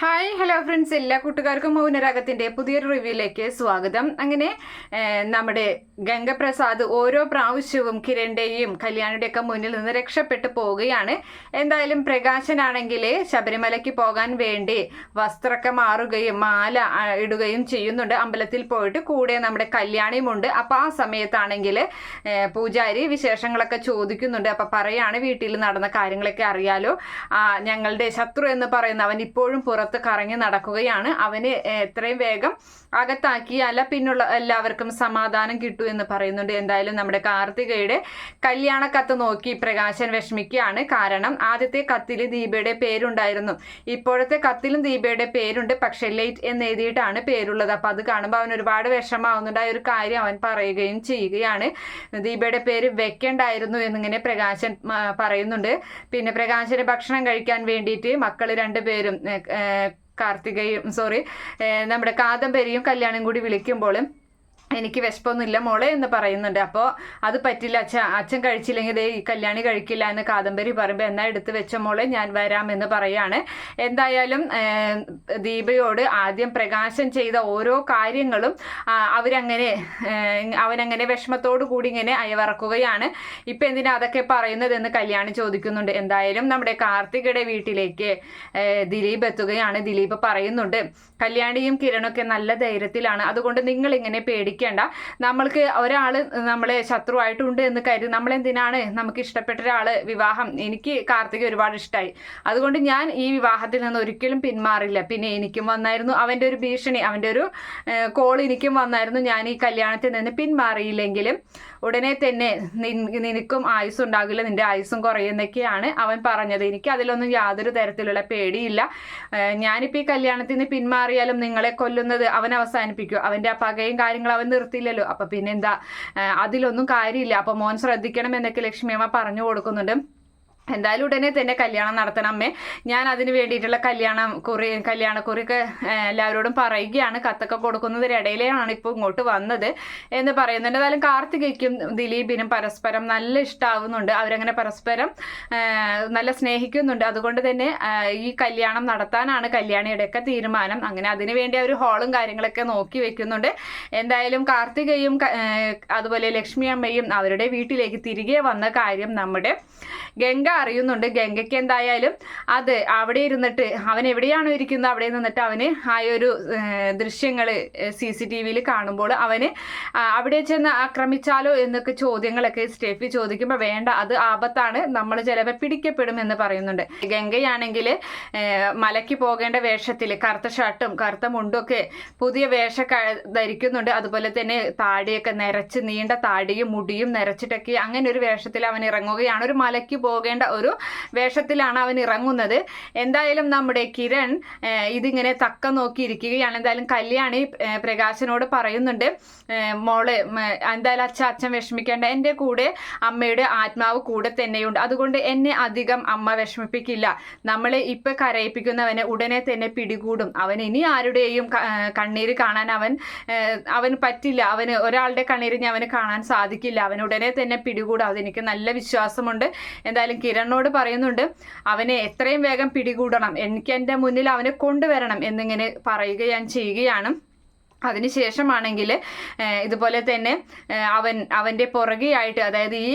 Hi hello friends എല്ലാ കൂട്ടുകാർക്കും മൗനരാഗത്തിന്റെ പുതിയൊരു റിവ്യൂയിലേക്ക് സ്വാഗതം. അങ്ങനെ നമ്മുടെ ഗംഗപ്രസാദ് ഓരോ പ്രാവശ്യവും കിരണിന്റെയും കല്യാണിയുടെ ഒക്കെ മുന്നിൽ നിന്ന് രക്ഷപ്പെട്ടു പോവുകയാണ്. എന്തായാലും പ്രകാശനാണെങ്കിൽ ശബരിമലയ്ക്ക് പോകാൻ വേണ്ടി വസ്ത്രമൊക്കെ മാറുകയും മാല ഇടുകയും ചെയ്യുന്നുണ്ട്. അമ്പലത്തിൽ പോയിട്ട് കൂടെ നമ്മുടെ കല്യാണിയുമുണ്ട്. അപ്പൊ ആ സമയത്താണെങ്കിൽ പൂജാരി വിശേഷങ്ങളൊക്കെ ചോദിക്കുന്നുണ്ട്. അപ്പൊ പറയാണ് വീട്ടിൽ നടന്ന കാര്യങ്ങളൊക്കെ അറിയാലോ. ഞങ്ങളുടെ ശത്രു എന്ന് പറയുന്ന അവൻ ഇപ്പോഴും പുറത്ത് കറങ്ങി നടക്കുകയാണ്. അവന് എത്രയും വേഗം അകത്താക്കിയാല പിന്നുള്ള എല്ലാവർക്കും സമാധാനം കിട്ടൂ എന്ന് പറയുന്നുണ്ട്. എന്തായാലും നമ്മുടെ കാർത്തികയുടെ കല്യാണ കത്ത് നോക്കി പ്രകാശൻ വിഷമിക്കുകയാണ്. കാരണം ആദ്യത്തെ കത്തിൽ ദീപയുടെ പേരുണ്ടായിരുന്നു. ഇപ്പോഴത്തെ കത്തിലും ദീപയുടെ പേരുണ്ട്. പക്ഷെ ലേറ്റ് എന്ന് എഴുതിയിട്ടാണ് പേരുള്ളത്. അപ്പൊ അത് കാണുമ്പോൾ അവൻ ഒരുപാട് വിഷമാവുന്നുണ്ട് ആ ഒരു കാര്യം അവൻ പറയുകയും ചെയ്യുകയാണ്. ദീപയുടെ പേര് വെക്കണ്ടായിരുന്നു എന്നിങ്ങനെ പ്രകാശൻ പറയുന്നുണ്ട്. പിന്നെ പ്രകാശന് ഭക്ഷണം കഴിക്കാൻ വേണ്ടിയിട്ട് മക്കൾ രണ്ടുപേരും കാർത്തികയും സോറി നമ്മുടെ കാദംബരിയും കല്യാണം കൂടി വിളിക്കുമ്പോൾ എനിക്ക് വിശപ്പൊന്നുമില്ല മോളെ എന്ന് പറയുന്നുണ്ട്. അപ്പോൾ അത് പറ്റില്ല. അച്ഛൻ അച്ഛൻ കഴിച്ചില്ലെങ്കിൽ ദേ ഈ കല്യാണി കഴിക്കില്ല എന്ന് കാദംബരി പറയുമ്പോൾ എന്നാ എടുത്ത് വെച്ച മോളെ ഞാൻ വരാമെന്ന് പറയാണ്. എന്തായാലും ദീപയോട് ആദ്യം പ്രകാശം ചെയ്ത ഓരോ കാര്യങ്ങളും അവരങ്ങനെ അവനങ്ങനെ വിഷമത്തോടു കൂടി ഇങ്ങനെ അയവറക്കുകയാണ്. ഇപ്പം എന്തിനാ അതൊക്കെ പറയുന്നത് എന്ന് കല്യാണി ചോദിക്കുന്നുണ്ട്. എന്തായാലും നമ്മുടെ കാർത്തികയുടെ വീട്ടിലേക്ക് ദിലീപ് എത്തുകയാണ്. ദിലീപ് പറയുന്നുണ്ട് കല്യാണിയും കിരണൊക്കെ നല്ല ധൈര്യത്തിലാണ്. അതുകൊണ്ട് നിങ്ങൾ ഇങ്ങനെ പേടിക്കേണ്ട നമ്മൾക്ക് ഒരാൾ നമ്മളെ ശത്രുവായിട്ടുണ്ട് എന്ന് കരുതി നമ്മളെന്തിനാണ് നമുക്ക് ഇഷ്ടപ്പെട്ട ഒരാൾ വിവാഹം? എനിക്ക് കാർത്തിക് ഒരുപാട് ഇഷ്ടമായി അതുകൊണ്ട് ഞാൻ ഈ വിവാഹത്തിൽ നിന്ന് ഒരിക്കലും പിന്മാറില്ല. പിന്നെ എനിക്കും വന്നായിരുന്നു അവന്റെ ഒരു ഭീഷണി അവന്റെ ഒരു കോൾ എനിക്കും വന്നായിരുന്നു ഞാൻ ഈ കല്യാണത്തിൽ നിന്ന് പിന്മാറിയില്ലെങ്കിലും ഉടനെ തന്നെ നിനക്കും ആയുസ് ഉണ്ടാകില്ല നിന്റെ ആയുസും കുറയുന്നൊക്കെയാണ് അവൻ പറഞ്ഞത്. എനിക്ക് അതിലൊന്നും യാതൊരു തരത്തിലുള്ള പേടിയില്ല. ഞാനിപ്പോൾ ഈ കല്യാണത്തിൽ നിന്ന് പിന്മാറിയാലും നിങ്ങളെ കൊല്ലുന്നത് അവൻ അവസാനിപ്പിക്കും. അവന്റെ ആ പകയും കാര്യങ്ങളും അവൻ നിർത്തിയില്ലല്ലോ. അപ്പൊ പിന്നെന്താ അതിലൊന്നും കാര്യമില്ല. അപ്പൊ മോൻ ശ്രദ്ധിക്കണം എന്നൊക്കെ ലക്ഷ്മിയമ്മ പറഞ്ഞു കൊടുക്കുന്നുണ്ട്. എന്തായാലും ഉടനെ തന്നെ കല്യാണം നടത്തണം അമ്മേ. ഞാൻ അതിന് വേണ്ടിയിട്ടുള്ള കല്യാണം കുറി കല്യാണക്കുറിയൊക്കെ എല്ലാവരോടും പറയുകയാണ്. കത്തൊക്കെ കൊടുക്കുന്നതിനിടയിലാണ് ഇപ്പോൾ ഇങ്ങോട്ട് വന്നത് എന്ന് പറയുന്നുണ്ട്. എന്തായാലും കാർത്തികയ്ക്കും ദിലീപിനും പരസ്പരം നല്ല ഇഷ്ടാവുന്നുണ്ട്. അവരങ്ങനെ പരസ്പരം നല്ല സ്നേഹിക്കുന്നുണ്ട്. അതുകൊണ്ട് തന്നെ ഈ കല്യാണം നടത്താനാണ് കല്യാണിയുടെയൊക്കെ തീരുമാനം. അങ്ങനെ അതിനു വേണ്ടി അവർ ഹാളും കാര്യങ്ങളൊക്കെ നോക്കി വെക്കുന്നുണ്ട്. എന്തായാലും കാർത്തികയും അതുപോലെ ലക്ഷ്മി അമ്മയും അവരുടെ വീട്ടിലേക്ക് തിരികെ വന്ന കാര്യം നമ്മുടെ ഗംഗ അറിയുന്നുണ്ട്. ഗംഗയ്ക്ക് എന്തായാലും അത് അവിടെ ഇരുന്നിട്ട് അവൻ എവിടെയാണോ ഇരിക്കുന്നത് അവിടെ നിന്നിട്ട് അവന് ആ ഒരു ദൃശ്യങ്ങൾ സി സി ടി വിയിൽ കാണുമ്പോൾ അവന് അവിടെ ചെന്ന് ആക്രമിച്ചാലോ എന്നൊക്കെ ചോദ്യങ്ങളൊക്കെ സ്റ്റെഫി ചോദിക്കുമ്പോൾ വേണ്ട അത് ആപത്താണ് നമ്മൾ ചിലപ്പോൾ പിടിക്കപ്പെടും എന്ന് പറയുന്നുണ്ട്. ഗംഗയാണെങ്കിൽ മലയ്ക്ക് പോകേണ്ട വേഷത്തിൽ കറുത്ത ഷർട്ടും കറുത്ത മുണ്ടും ഒക്കെ പുതിയ വേഷം ധരിക്കുന്നുണ്ട്. അതുപോലെ തന്നെ താടിയൊക്കെ നിരച്ച് നീണ്ട താടിയും മുടിയും നിരച്ചിട്ടൊക്കെ അങ്ങനെ ഒരു വേഷത്തിൽ അവൻ ഇറങ്ങുകയാണ്. ഒരു മലയ്ക്ക് പോകേണ്ട ഒരു വേഷത്തിലാണ് അവൻ ഇറങ്ങുന്നത്. എന്തായാലും നമ്മുടെ കിരൺ ഇതിങ്ങനെ തക്ക നോക്കി ഇരിക്കുകയാണ്. എന്തായാലും കല്യാണി പ്രകാശനോട് പറയുന്നുണ്ട് മോൾ എന്തായാലും അച്ഛ അച്ഛൻ വിഷമിക്കേണ്ട. എന്റെ കൂടെ അമ്മയുടെ ആത്മാവ് കൂടെ തന്നെയുണ്ട്. അതുകൊണ്ട് എന്നെ അധികം അമ്മ വിഷമിപ്പിക്കില്ല. നമ്മളെ ഇപ്പം കരയിപ്പിക്കുന്നവനെ ഉടനെ തന്നെ പിടികൂടും. അവൻ ഇനി ആരുടെയും കണ്ണീര് കാണാൻ അവൻ അവന് പറ്റില്ല. അവന് ഒരാളുടെ കണ്ണീര് ഞാൻ അവന് കാണാൻ സാധിക്കില്ല. അവൻ ഉടനെ തന്നെ പിടികൂടും. അതെനിക്ക് നല്ല വിശ്വാസമുണ്ട്. എന്തായാലും കിരണിനോട് പറയുന്നുണ്ട് അവനെ എത്രയും വേഗം പിടികൂടണം. എനിക്ക് എന്റെ മുന്നിൽ അവനെ കൊണ്ടുവരണം എന്നിങ്ങനെ പറയുകയാണ് ചെയ്യുകയാണ്. അതിനുശേഷമാണെങ്കിൽ ഇതുപോലെ തന്നെ അവൻ അവന്റെ പുറകെയായിട്ട് അതായത് ഈ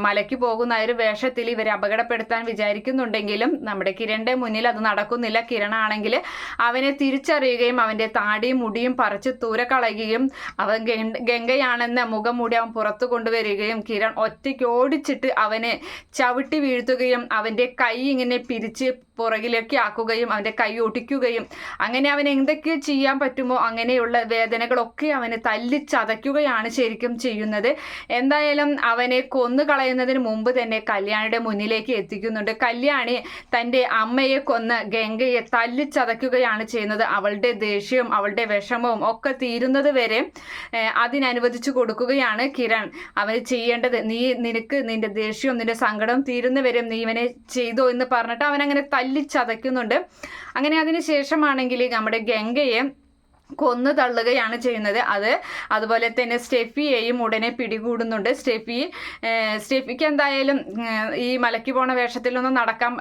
മലയ്ക്ക് പോകുന്ന ഒരു വേഷത്തിൽ ഇവരെ അപകടപ്പെടുത്താൻ വിചാരിക്കുന്നുണ്ടെങ്കിലും നമ്മുടെ കിരണിന്റെ മുന്നിൽ അത് നടക്കുന്നില്ല. കിരണാണെങ്കിൽ അവനെ തിരിച്ചറിയുകയും അവന്റെ താടിയും മുടിയും പറിച്ച് തൂര കളയുകയും അവൻ ഗംഗ- ഗംഗയാണെന്ന മുഖം മൂടി അവൻ പുറത്തു കൊണ്ടുവരികയും കിരൺ ഒറ്റയ്ക്ക് ഓടിച്ചിട്ട് അവനെ ചവിട്ടി വീഴ്ത്തുകയും അവന്റെ കൈ ഇങ്ങനെ പിരിച്ച് പുറകിലേക്ക് ആക്കുകയും അവന്റെ കൈ ഒടിക്കുകയും അങ്ങനെ അവൻ എന്തൊക്കെ ചെയ്യാൻ പറ്റുമോ അങ്ങനെയുള്ള വേദനകളൊക്കെ അവന് തല്ലിച്ചതയ്ക്കുകയാണ് ശരിക്കും ചെയ്യുന്നത്. എന്തായാലും അവനെ കൊന്നു കളയുന്നതിന് മുമ്പ് തന്നെ കല്യാണിയുടെ മുന്നിലേക്ക് എത്തിക്കുന്നുണ്ട്. കല്യാണി തന്റെ അമ്മയെ കൊന്ന് ഗംഗയെ തല്ലിച്ചതയ്ക്കുകയാണ് ചെയ്യുന്നത്. അവളുടെ ദേഷ്യവും അവളുടെ വിഷമവും ഒക്കെ തീരുന്നത് വരെ അതിനനുവദിച്ചു കൊടുക്കുകയാണ് കിരൺ. അവന് ചെയ്യേണ്ടത് നീ നിനക്ക് നിന്റെ ദേഷ്യവും നിന്റെ സങ്കടവും തീരുന്നവരെ നീ ഇവനെ ചെയ്തോ എന്ന് പറഞ്ഞിട്ട് അവൻ അങ്ങനെ തല്ലിച്ചതയ്ക്കുന്നുണ്ട്. അങ്ങനെ അതിന് ശേഷമാണെങ്കിൽ നമ്മുടെ ഗംഗയെ കൊന്നു തള്ളുകയാണ് ചെയ്യുന്നത്. അത് അതുപോലെ തന്നെ സ്റ്റെഫിയെയും ഉടനെ പിടികൂടുന്നുണ്ട്. സ്റ്റെഫി സ്റ്റെഫിക്ക് എന്തായാലും ഈ മലക്കി പോണ വേഷത്തിലൊന്നും നടക്കാൻ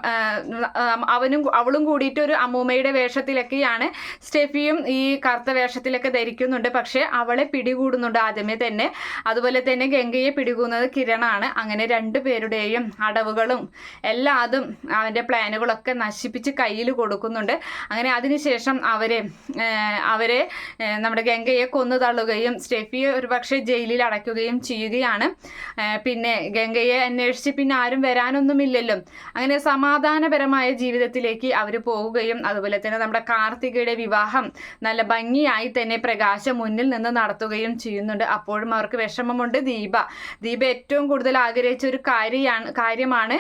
അവനും അവളും കൂടിയിട്ട് ഒരു അമ്മൂമ്മയുടെ വേഷത്തിലൊക്കെയാണ് സ്റ്റെഫിയും ഈ കറുത്ത വേഷത്തിലൊക്കെ ധരിക്കുന്നുണ്ട്. പക്ഷേ അവളെ പിടികൂടുന്നുണ്ട് ആദ്യമേ തന്നെ. അതുപോലെ തന്നെ ഗംഗയെ പിടികൂടുന്നത് കിരണാണ്. അങ്ങനെ രണ്ടു പേരുടെയും അടവുകളും എല്ലാ അതും അവന്റെ പ്ലാനുകളൊക്കെ നശിപ്പിച്ച് കയ്യിൽ കൊടുക്കുന്നുണ്ട്. അങ്ങനെ അതിനുശേഷം അവരെ അവരെ ഏഹ്, നമ്മുടെ ഗംഗയെ കൊന്നു തള്ളുകയും സ്റ്റെഫിയെ ഒരുപക്ഷെ ജയിലിൽ അടയ്ക്കുകയും ചെയ്യുകയാണ്. പിന്നെ ഗംഗയെ അന്വേഷിച്ച് പിന്നെ ആരും വരാനൊന്നുമില്ലല്ലോ. അങ്ങനെ സമാധാനപരമായ ജീവിതത്തിലേക്ക് അവർ പോവുകയും അതുപോലെ തന്നെ നമ്മുടെ കാർത്തികയുടെ വിവാഹം നല്ല ഭംഗിയായി തന്നെ പ്രകാശം മുന്നിൽ നിന്ന് നടത്തുകയും ചെയ്യുന്നുണ്ട്. അപ്പോഴും അവർക്ക് വിഷമമുണ്ട് ദീപ. ദീപ ഏറ്റവും കൂടുതൽ ആഗ്രഹിച്ച ഒരു കാര്യമാണ് കാര്യമാണ്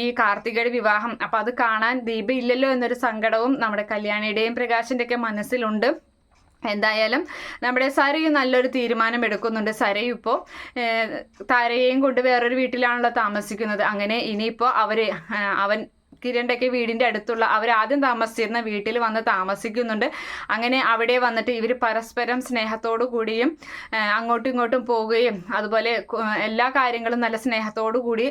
ഈ കാർത്തികയുടെ വിവാഹം. അപ്പം അത് കാണാൻ ദീപ ഇല്ലല്ലോ എന്നൊരു സങ്കടവും നമ്മുടെ കല്യാണിയുടെയും പ്രകാശിന്റെയൊക്കെ മനസ്സിലുണ്ട്. എന്തായാലും നമ്മുടെ സരയു നല്ലൊരു തീരുമാനം എടുക്കുന്നുണ്ട്. സരയു ഇപ്പോൾ താരയെയും കൊണ്ട് വേറൊരു വീട്ടിലാണല്ലോ താമസിക്കുന്നത്. അങ്ങനെ ഇനിയിപ്പോൾ അവർ അവൻ കിരണ്ടൊക്കെ വീടിന്റെ അടുത്തുള്ള അവർ ആദ്യം താമസിച്ചിരുന്ന വീട്ടിൽ വന്ന് താമസിക്കുന്നുണ്ട്. അങ്ങനെ അവിടെ വന്നിട്ട് ഇവർ പരസ്പരം സ്നേഹത്തോടു കൂടിയും അങ്ങോട്ടും ഇങ്ങോട്ടും പോവുകയും അതുപോലെ എല്ലാ കാര്യങ്ങളും നല്ല സ്നേഹത്തോടു കൂടി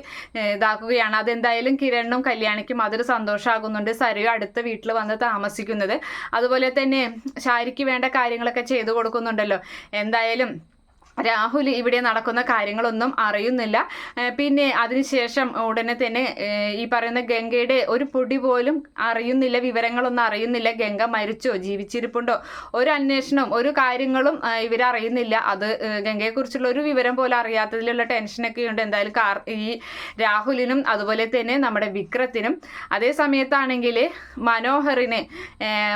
ഇതാക്കുകയാണ്. അതെന്തായാലും കിരണിനും കല്യാണിക്കും അതൊരു സന്തോഷമാകുന്നുണ്ട് സരയു അടുത്ത വീട്ടിൽ വന്ന് താമസിക്കുന്നത്. അതുപോലെ തന്നെ ശാരിക്ക് വേണ്ട കാര്യങ്ങളൊക്കെ ചെയ്തു കൊടുക്കുന്നുണ്ടല്ലോ. എന്തായാലും രാഹുൽ ഇവിടെ നടക്കുന്ന കാര്യങ്ങളൊന്നും അറിയുന്നില്ല. പിന്നെ അതിനുശേഷം ഉടനെ തന്നെ ഈ പറയുന്ന ഗംഗയുടെ ഒരു പൊടി പോലും അറിയുന്നില്ല വിവരങ്ങളൊന്നും അറിയുന്നില്ല. ഗംഗ മരിച്ചോ ജീവിച്ചിരിപ്പുണ്ടോ? ഒരു അന്വേഷണം ഒരു കാര്യങ്ങളും ഇവരറിയുന്നില്ല. അത് ഗംഗയെക്കുറിച്ചുള്ള ഒരു വിവരം പോലും അറിയാത്തതിലുള്ള ടെൻഷനൊക്കെ ഉണ്ട്. എന്തായാലും ഈ രാഹുലിനും അതുപോലെ തന്നെ നമ്മുടെ വിക്രത്തിനും. അതേ സമയത്താണെങ്കിൽ മനോഹറിന്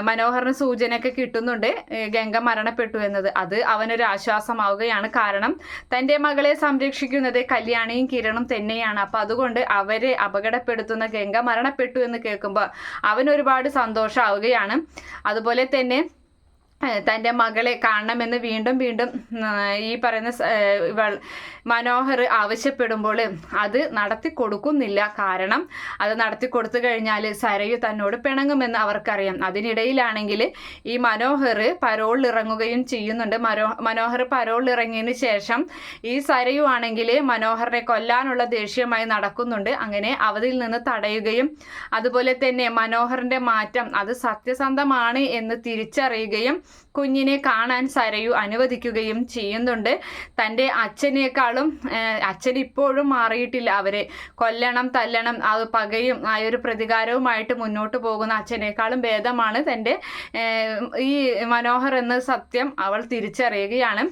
മനോഹറിന് സൂചനയൊക്കെ കിട്ടുന്നുണ്ട്. ഗംഗ മരണപ്പെട്ടു എന്നത്. അത് അവനൊരു ആശ്വാസമാവുകയാണ് കാരണം തന്റെ മകളെ സംരക്ഷിക്കുന്നത് കല്യാണിയും കിരണും തന്നെയാണ്. അപ്പം അതുകൊണ്ട് അവരെ അപകടപ്പെടുത്തുന്ന ഗംഗ മരണപ്പെട്ടു എന്ന് കേൾക്കുമ്പോൾ അവൻ ഒരുപാട് സന്തോഷമാവുകയാണ് അതുപോലെ തന്നെ തന്റെ മകളെ കാണണമെന്ന് വീണ്ടും വീണ്ടും ഈ പറയുന്ന മനോഹർ ആവശ്യപ്പെടുമ്പോൾ അത് നടത്തി കൊടുക്കുന്നില്ല. കാരണം അത് നടത്തി കൊടുത്തു കഴിഞ്ഞാൽ സരയു തന്നോട് പിണങ്ങുമെന്ന് അവർക്കറിയാം. അതിനിടയിലാണെങ്കിൽ ഈ മനോഹർ പരോളിൽ ഇറങ്ങുകയും ചെയ്യുന്നുണ്ട്. മനോ മനോഹർ പരോളിൽ ഇറങ്ങിയതിന് ശേഷം ഈ സരയു ആണെങ്കിൽ മനോഹറിനെ കൊല്ലാനുള്ള ദേഷ്യമായി നടക്കുന്നുണ്ട്. അങ്ങനെ അവതിൽ നിന്ന് തടയുകയും അതുപോലെ തന്നെ മനോഹറിന്റെ മാറ്റം അത് സത്യസന്ധമാണ് എന്ന് തിരിച്ചറിയുകയും കുഞ്ഞിനെ കാണാൻ സരയു അനുവദിക്കുകയും ചെയ്യുന്നുണ്ട്. തന്റെ അച്ഛനേക്കാളും അച്ഛൻ ഇപ്പോഴും മാറിയിട്ടില്ല അവരെ. കൊല്ലണം തല്ലണം ആ പകയും ആ ഒരു പ്രതികാരവുമായിട്ട് മുന്നോട്ട് പോകുന്ന അച്ഛനേക്കാളും ഭേദമാണ് തന്റെ ഈ മനോഹർ എന്ന സത്യം അവൾ തിരിച്ചറിയുകയാണ്.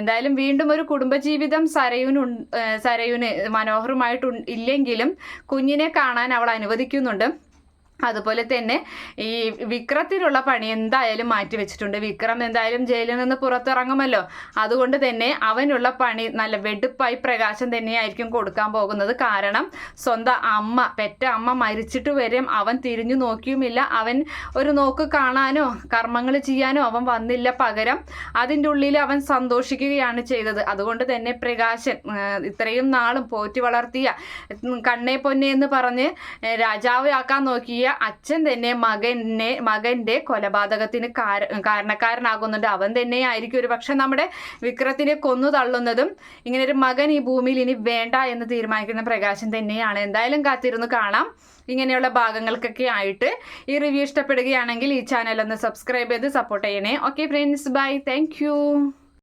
എന്തായാലും വീണ്ടും ഒരു കുടുംബജീവിതം സരയുന് സരയുന് മനോഹറുമായിട്ട് ഇല്ലെങ്കിലും കുഞ്ഞിനെ കാണാൻ അവൾ അനുവദിക്കുന്നുണ്ട്. അതുപോലെ തന്നെ ഈ വിക്രത്തിനുള്ള പണി എന്തായാലും മാറ്റി വെച്ചിട്ടുണ്ട്. വിക്രം എന്തായാലും ജയിലിൽ നിന്ന് പുറത്തിറങ്ങുമല്ലോ. അതുകൊണ്ട് തന്നെ അവനുള്ള പണി നല്ല വെടുപ്പായി പ്രകാശം തന്നെയായിരിക്കും കൊടുക്കാൻ പോകുന്നത്. കാരണം സ്വന്തം അമ്മ പെറ്റ അമ്മ മരിച്ചിട്ട് വരെയും അവൻ തിരിഞ്ഞു നോക്കിയുമില്ല. അവൻ ഒരു നോക്ക് കാണാനോ കർമ്മങ്ങൾ ചെയ്യാനോ അവൻ വന്നില്ല പകരം. അതിന്റെ ഉള്ളിൽ അവൻ സന്തോഷിക്കുകയാണ് ചെയ്തത്. അതുകൊണ്ട് തന്നെ പ്രകാശൻ ഇത്രയും നാളും പോറ്റി വളർത്തിയ കണ്ണേ പൊന്നെ എന്ന് പറഞ്ഞ് രാജാവ് ആക്കാൻ നോക്കിയ അച്ഛൻ തന്നെ മകനെ മകന്റെ കൊലപാതകത്തിന് കാരണക്കാരനാകുന്നുണ്ട്. അവൻ തന്നെയായിരിക്കും ഒരു പക്ഷെ നമ്മുടെ വിക്രത്തിനെ കൊന്നു തള്ളുന്നതും ഇങ്ങനെ ഒരു മകൻ ഈ ഭൂമിയിൽ ഇനി വേണ്ട എന്ന് തീരുമാനിക്കുന്ന പ്രകാശൻ തന്നെയാണ്. എന്തായാലും കാത്തിരുന്ന് കാണാം. ഇങ്ങനെയുള്ള ഭാഗങ്ങൾക്കൊക്കെ ആയിട്ട് ഈ റിവ്യൂ ഇഷ്ടപ്പെടുകയാണെങ്കിൽ ഈ ചാനൽ ഒന്ന് സബ്സ്ക്രൈബ് ചെയ്ത് സപ്പോർട്ട് ചെയ്യണേ. Okay friends bye thank